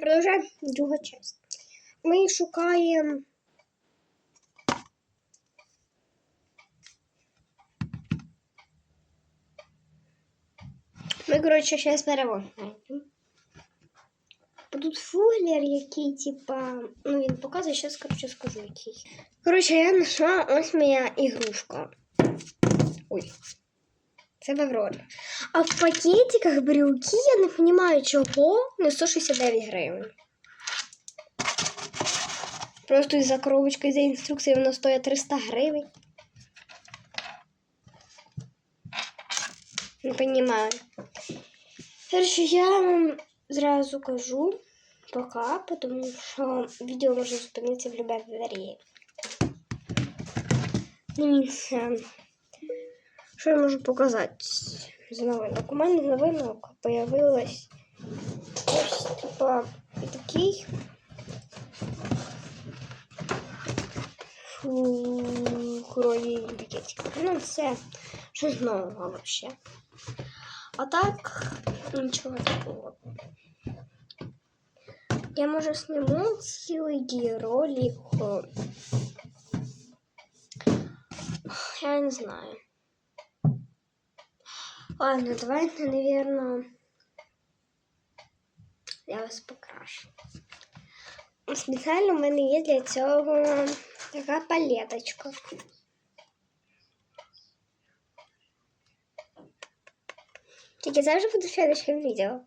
Продовжаємо друга часть. Ми шукаємо. Ми, коротше, зараз переводимо. Тут фуллер, який, типа, ну він показує, зараз, коротше, скажу який. Коротше, я знайшла ось моя ігрушка. Ой. Це Баврон. А в пакетиках брюки я не розумію, чого не 169 гривень. Просто із-за коробочки, із-за інструкції воно стоїть 300 гривень. Не розумію. Короче, я вам зразу кажу пока, тому що відео може зупинитися в любе двері. Дивіться, що я можу показати З новинок? У мене з новинок появилась ось типа такий крові пакетик. Ну, це щось нового вообще. А так, нічого такого. Я може сниму цілий ролик. Я не знаю. Ладно, давайте, наверное, я вас покрашу. Спеціально в мене є для цього така палеточка. Тільки це вже буде в следующем відео.